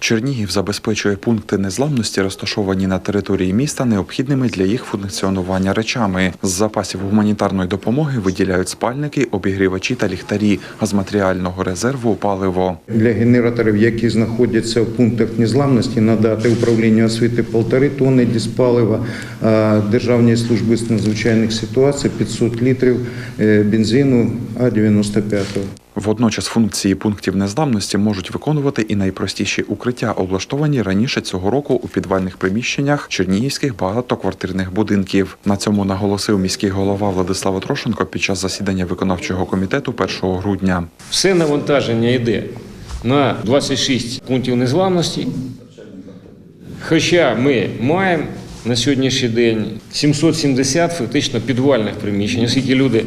Чернігів забезпечує пункти незламності, розташовані на території міста, необхідними для їх функціонування речами. З запасів гуманітарної допомоги виділяють спальники, обігрівачі та ліхтарі, а з матеріального резерву паливо. Для генераторів, які знаходяться в пунктах незламності, надати управлінню освіти полтори тонни дизпалива, а Державній службі з надзвичайних ситуацій 500 літрів е, бензину А-95. Водночас функції пунктів незламності можуть виконувати і найпростіші укриття, облаштовані раніше цього року у підвальних приміщеннях чернігівських багатоквартирних будинків. На цьому наголосив міський голова Владислав Трошенко під час засідання виконавчого комітету 1 грудня. Все навантаження йде на 26 пунктів незламності. Хоча ми маємо на сьогоднішній день 770 фактично підвальних приміщень, оскільки люди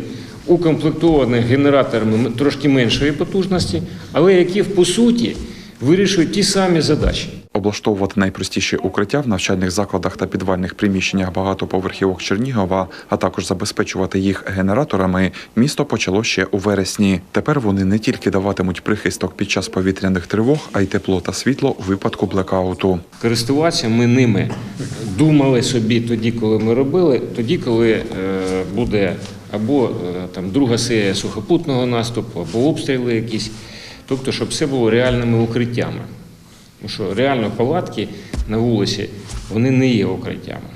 укомплектовані генераторами трошки меншої потужності, але які по суті вирішують ті самі задачі. Облаштовувати найпростіші укриття в навчальних закладах та підвальних приміщеннях багатоповерхівок Чернігова, а також забезпечувати їх генераторами, місто почало ще у вересні. Тепер вони не тільки даватимуть прихисток під час повітряних тривог, а й тепло та світло у випадку блекауту. Користуватися ми ними думали собі тоді, коли ми робили, тоді, коли е, буде або е, там друга серія сухопутного наступу, або обстріли якісь. Тобто, щоб все було реальними укриттями. Тому що реально палатки на вулиці вони не є укриттями.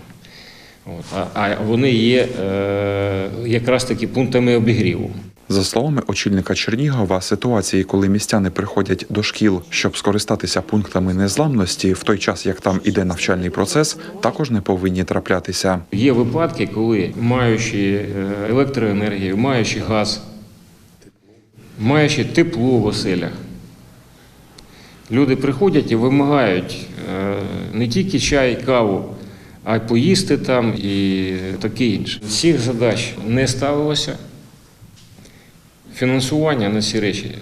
От, а, вони є е, якраз таки пунктами обігріву. За словами очільника Чернігова, ситуації, коли містяни приходять до шкіл, щоб скористатися пунктами незламності, в той час як там іде навчальний процес, також не повинні траплятися. Є випадки, коли маючи е, електроенергію, маючи газ, маючи тепло в оселях, люди приходять і вимагають е, не тільки чай, каву, а й поїсти там і таке інше. Цих задач не ставилося. Фінансування на ці речі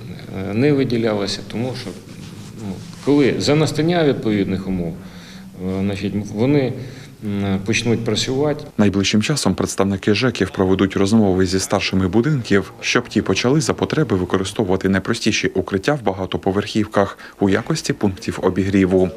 е, не виділялося, тому що ну, коли за настання відповідних умов, е, вони почнуть працювати, Найближчим часом представники ЖЕКів проведуть розмови зі старшими будинків, щоб ті почали за потреби використовувати найпростіші укриття в багатоповерхівках у якості пунктів обігріву.